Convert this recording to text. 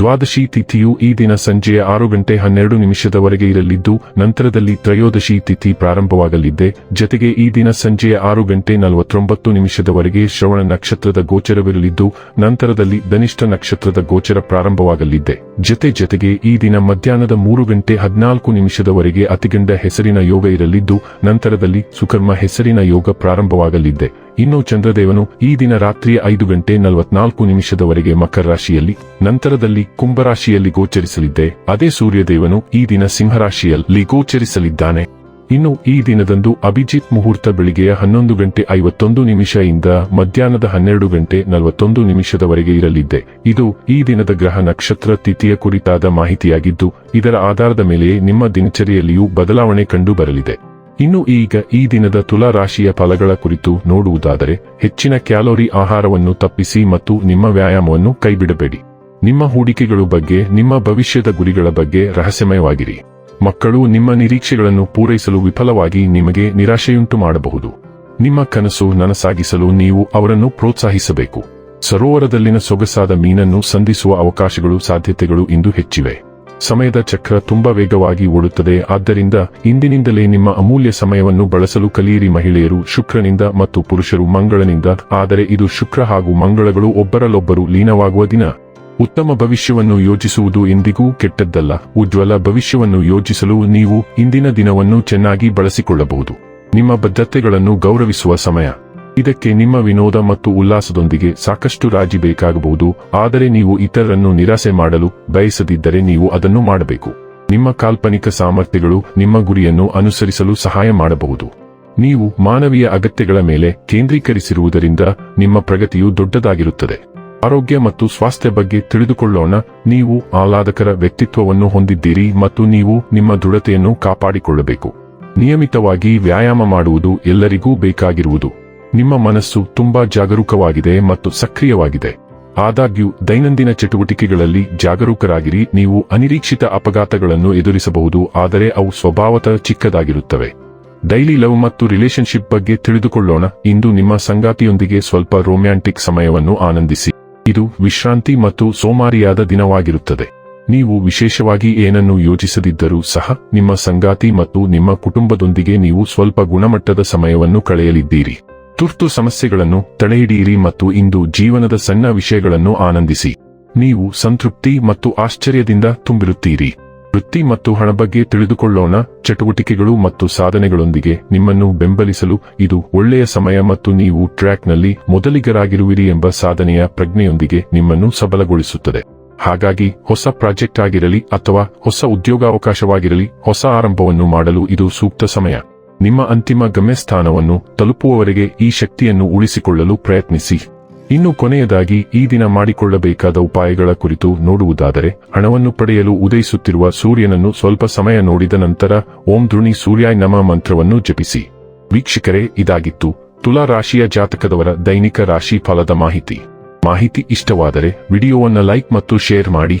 ದ್ವಾದಶಿ ತಿಥಿಯು ಈ ದಿನ ಸಂಜೆಯ ಆರು ಗಂಟೆ ಹನ್ನೆರಡು ನಿಮಿಷದವರೆಗೆ ಇರಲಿದ್ದು, ನಂತರದಲ್ಲಿ ತ್ರಯೋದಶಿ ತಿಥಿ ಪ್ರಾರಂಭವಾಗಲಿದ್ದೆ ಜತೆಗೆ ಈ ದಿನ ಸಂಜೆಯ ಆರು ಗಂಟೆ ನಲವತ್ತೊಂಬತ್ತು ನಿಮಿಷದವರೆಗೆ ಶ್ರವಣ ನಕ್ಷತ್ರದ ಗೋಚರವಿರಲಿದ್ದು, ನಂತರದಲ್ಲಿ ಧನಿಷ್ಠ ನಕ್ಷತ್ರದ ಗೋಚರ ಪ್ರಾರಂಭವಾಗಲಿದ್ದೆ ಜತೆ ಜತೆಗೆ ಈ ದಿನ ಮಧ್ಯಾಹ್ನದ ಮೂರು ಗಂಟೆ ಹದಿನಾಲ್ಕು ನಿಮಿಷದವರೆಗೆ ಅತಿಗಂಡ ಹೆಸರಿನ ಯೋಗ ಇರಲಿದ್ದು, ನಂತರದಲ್ಲಿ ಸುಕರ್ಮ ಹೆಸರಿನ ಯೋಗ ಪ್ರಾರಂಭವಾಗಲಿದ್ದೆ ಇನ್ನು ಚಂದ್ರದೇವನು ಈ ದಿನ ರಾತ್ರಿ ಐದು ಗಂಟೆ ನಲವತ್ನಾಲ್ಕು ನಿಮಿಷದವರೆಗೆ ಮಕರ ರಾಶಿಯಲ್ಲಿ, ನಂತರದಲ್ಲಿ ಕುಂಭರಾಶಿಯಲ್ಲಿ ಗೋಚರಿಸಲಿದ್ದೆ. ಅದೇ ಸೂರ್ಯದೇವನು ಈ ದಿನ ಸಿಂಹರಾಶಿಯಲ್ಲಿ ಗೋಚರಿಸಲಿದ್ದಾನೆ. ಇನ್ನು ಈ ದಿನದಂದು ಅಭಿಜಿತ್ ಮುಹೂರ್ತ ಬೆಳಿಗ್ಗೆಯ ಹನ್ನೊಂದು ಗಂಟೆ ಐವತ್ತೊಂದು ನಿಮಿಷದಿಂದ ಮಧ್ಯಾಹ್ನದ ಹನ್ನೆರಡು ಗಂಟೆ ನಲವತ್ತೊಂದು ನಿಮಿಷದವರೆಗೆ ಇರಲಿದ್ದೆ. ಇದು ಈ ದಿನದ ಗ್ರಹ ನಕ್ಷತ್ರ ತಿಥಿಯ ಕುರಿತಾದ ಮಾಹಿತಿಯಾಗಿದ್ದು, ಇದರ ಆಧಾರದ ಮೇಲೆಯೇ ನಿಮ್ಮ ದಿನಚರಿಯಲ್ಲಿಯೂ ಬದಲಾವಣೆ ಕಂಡು ಬರಲಿದೆ. ಇನ್ನು ಈಗ ಈ ದಿನದ ತುಲಾ ರಾಶಿಯ ಫಲಗಳ ಕುರಿತು ನೋಡುವುದಾದರೆ ಹೆಚ್ಚಿನ ಕ್ಯಾಲೋರಿ ಆಹಾರವನ್ನು ತಪ್ಪಿಸಿ ಮತ್ತು ನಿಮ್ಮ ವ್ಯಾಯಾಮವನ್ನು ಕೈಬಿಡಬೇಡಿ. ನಿಮ್ಮ ಹೂಡಿಕೆಗಳು ಬಗ್ಗೆ, ನಿಮ್ಮ ಭವಿಷ್ಯದ ಗುರಿಗಳ ಬಗ್ಗೆ ರಹಸ್ಯಮಯವಾಗಿರಿ. ಮಕ್ಕಳು ನಿಮ್ಮ ನಿರೀಕ್ಷೆಗಳನ್ನು ಪೂರೈಸಲು ವಿಫಲವಾಗಿ ನಿಮಗೆ ನಿರಾಶೆಯುಂಟು ಮಾಡಬಹುದು. ನಿಮ್ಮ ಕನಸು ನನಸಾಗಿಸಲು ನೀವು ಅವರನ್ನು ಪ್ರೋತ್ಸಾಹಿಸಬೇಕು. ಸರೋವರದಲ್ಲಿನ ಸೊಗಸಾದ ಮೀನನ್ನು ಸಂಧಿಸುವ ಅವಕಾಶಗಳು, ಸಾಧ್ಯತೆಗಳು ಇಂದು ಹೆಚ್ಚಿವೆ. ಸಮಯದ ಚಕ್ರ ತುಂಬಾ ವೇಗವಾಗಿ ಓಡುತ್ತದೆ. ಆದ್ದರಿಂದ ಇಂದಿನಿಂದಲೇ ನಿಮ್ಮ ಅಮೂಲ್ಯ ಸಮಯವನ್ನು ಬಳಸಲು ಕಲಿಯಿರಿ ಮಹಿಳೆಯರು. ಶುಕ್ರನಿಂದ ಮತ್ತು ಪುರುಷರು ಮಂಗಳನಿಂದ. ಆದರೆ ಇದು ಶುಕ್ರ ಹಾಗೂ ಮಂಗಳಗಳು ಒಬ್ಬರಲ್ಲೊಬ್ಬರು ಲೀನವಾಗುವ ದಿನ. ಉತ್ತಮ ಭವಿಷ್ಯವನ್ನು ಯೋಜಿಸುವುದು ಎಂದಿಗೂ ಕೆಟ್ಟದ್ದಲ್ಲ. ಉಜ್ವಲ ಭವಿಷ್ಯವನ್ನು ಯೋಜಿಸಲು ನೀವು ಇಂದಿನ ದಿನವನ್ನು ಚೆನ್ನಾಗಿ ಬಳಸಿಕೊಳ್ಳಬಹುದು. ನಿಮ್ಮ ಬದ್ಧತೆಗಳನ್ನು ಗೌರವಿಸುವ ಸಮಯ. ಇದಕ್ಕೆ ನಿಮ್ಮ ವಿನೋದ ಮತ್ತು ಉಲ್ಲಾಸದೊಂದಿಗೆ ಸಾಕಷ್ಟು ರಾಜಿ ಬೇಕಾಗಬಹುದು, ಆದರೆ ನೀವು ಇತರರನ್ನು ನಿರಾಸೆ ಮಾಡಲು ಬಯಸದಿದ್ದರೆ ನೀವು ಅದನ್ನು ಮಾಡಬೇಕು. ನಿಮ್ಮ ಕಾಲ್ಪನಿಕ ಸಾಮರ್ಥ್ಯಗಳು ನಿಮ್ಮ ಗುರಿಯನ್ನು ಅನುಸರಿಸಲು ಸಹಾಯ ಮಾಡಬಹುದು. ನೀವು ಮಾನವೀಯ ಅಗತ್ಯಗಳ ಮೇಲೆ ಕೇಂದ್ರೀಕರಿಸಿರುವುದರಿಂದ ನಿಮ್ಮ ಪ್ರಗತಿಯು ದೊಡ್ಡದಾಗಿರುತ್ತದೆ. ಆರೋಗ್ಯ ಮತ್ತು ಸ್ವಾಸ್ಥ್ಯ ಬಗ್ಗೆ ತಿಳಿದುಕೊಳ್ಳೋಣ, ನೀವು ಆಹ್ಲಾದಕರ ವ್ಯಕ್ತಿತ್ವವನ್ನು ಹೊಂದಿದ್ದೀರಿ ಮತ್ತು ನೀವು ನಿಮ್ಮ ದೃಢತೆಯನ್ನು ಕಾಪಾಡಿಕೊಳ್ಳಬೇಕು. ನಿಯಮಿತವಾಗಿ ವ್ಯಾಯಾಮ ಮಾಡುವುದು ಎಲ್ಲರಿಗೂ ಬೇಕಾಗಿರುವುದು. ನಿಮ್ಮ ಮನಸ್ಸು ತುಂಬಾ ಜಾಗರೂಕವಾಗಿದೆ ಮತ್ತು ಸಕ್ರಿಯವಾಗಿದೆ. ಆದಾಗ್ಯೂ, ದೈನಂದಿನ ಚಟುವಟಿಕೆಗಳಲ್ಲಿ ಜಾಗರೂಕರಾಗಿರಿ, ನೀವು ಅನಿರೀಕ್ಷಿತ ಅಪಘಾತಗಳನ್ನು ಎದುರಿಸಬಹುದು, ಆದರೆ ಅವು ಸ್ವಭಾವತಃ ಚಿಕ್ಕದಾಗಿರುತ್ತವೆ. ಡೈಲಿ ಲವ್ ಮತ್ತು ರಿಲೇಶನ್ಶಿಪ್ ಬಗ್ಗೆ ತಿಳಿದುಕೊಳ್ಳೋಣ, ಇಂದು ನಿಮ್ಮ ಸಂಗಾತಿಯೊಂದಿಗೆ ಸ್ವಲ್ಪ ರೊಮ್ಯಾಂಟಿಕ್ ಸಮಯವನ್ನು ಆನಂದಿಸಿ. ಇದು ವಿಶ್ರಾಂತಿ ಮತ್ತು ಸೋಮಾರಿಯಾದ ದಿನವಾಗಿರುತ್ತದೆ. ನೀವು ವಿಶೇಷವಾಗಿ ಏನನ್ನು ಯೋಚಿಸದಿದ್ದರೂ ಸಹ, ನಿಮ್ಮ ಸಂಗಾತಿ ಮತ್ತು ನಿಮ್ಮ ಕುಟುಂಬದೊಂದಿಗೆ ನೀವು ಸ್ವಲ್ಪ ಗುಣಮಟ್ಟದ ಸಮಯವನ್ನು ಕಳೆಯಲಿದ್ದೀರಿ. ತುರ್ತು ಸಮಸ್ಯೆಗಳನ್ನು ತಡೆಹಿಡಿಯಿರಿ ಮತ್ತು ಇಂದು ಜೀವನದ ಸಣ್ಣ ವಿಷಯಗಳನ್ನು ಆನಂದಿಸಿ. ನೀವು ಸಂತೃಪ್ತಿ ಮತ್ತು ಆಶ್ಚರ್ಯದಿಂದ ತುಂಬಿರುತ್ತೀರಿ. ವೃತ್ತಿ ಮತ್ತು ಹಣ ಬಗ್ಗೆ ತಿಳಿದುಕೊಳ್ಳೋಣ, ಚಟುವಟಿಕೆಗಳು ಮತ್ತು ಸಾಧನೆಗಳೊಂದಿಗೆ ನಿಮ್ಮನ್ನು ಬೆಂಬಲಿಸಲು ಇದು ಒಳ್ಳೆಯ ಸಮಯ ಮತ್ತು ನೀವು ಟ್ರ್ಯಾಕ್ನಲ್ಲಿ ಮೊದಲಿಗರಾಗಿರುವಿರಿ ಎಂಬ ಸಾಧನೆಯ ಪ್ರಜ್ಞೆಯೊಂದಿಗೆ ನಿಮ್ಮನ್ನು ಸಬಲಗೊಳಿಸುತ್ತದೆ. ಹಾಗಾಗಿ ಹೊಸ ಪ್ರಾಜೆಕ್ಟ್ ಆಗಿರಲಿ ಅಥವಾ ಹೊಸ ಉದ್ಯೋಗಾವಕಾಶವಾಗಿರಲಿ, ಹೊಸ ಆರಂಭವನ್ನು ಮಾಡಲು ಇದು ಸೂಕ್ತ ಸಮಯ. ನಿಮ್ಮ ಅಂತಿಮ ಗಮ್ಯಸ್ಥಾನವನ್ನು ತಲುಪುವವರೆಗೆ ಈ ಶಕ್ತಿಯನ್ನು ಉಳಿಸಿಕೊಳ್ಳಲು ಪ್ರಯತ್ನಿಸಿ. ಇನ್ನು ಕೊನೆಯದಾಗಿ ಈ ದಿನ ಮಾಡಿಕೊಳ್ಳಬೇಕಾದ ಉಪಾಯಗಳ ಕುರಿತು ನೋಡುವುದಾದರೆ, ಹಣವನ್ನು ಪಡೆಯಲು ಉದಯಿಸುತ್ತಿರುವ ಸೂರ್ಯನನ್ನು ಸ್ವಲ್ಪ ಸಮಯ ನೋಡಿದ ನಂತರ ಓಂ ಧೃಣಿ ಸೂರ್ಯಾಯ್ ನಮ ಮಂತ್ರವನ್ನು ಜಪಿಸಿ. ವೀಕ್ಷಕರೇ, ಇದಾಗಿತ್ತು. ತುಲಾ ರಾಶಿಯ ಜಾತಕದವರ ದೈನಿಕ ರಾಶಿ ಫಲದ ಮಾಹಿತಿ. ಮಾಹಿತಿ ಇಷ್ಟವಾದರೆ ವಿಡಿಯೋವನ್ನು ಲೈಕ್ ಮತ್ತು ಶೇರ್ ಮಾಡಿ.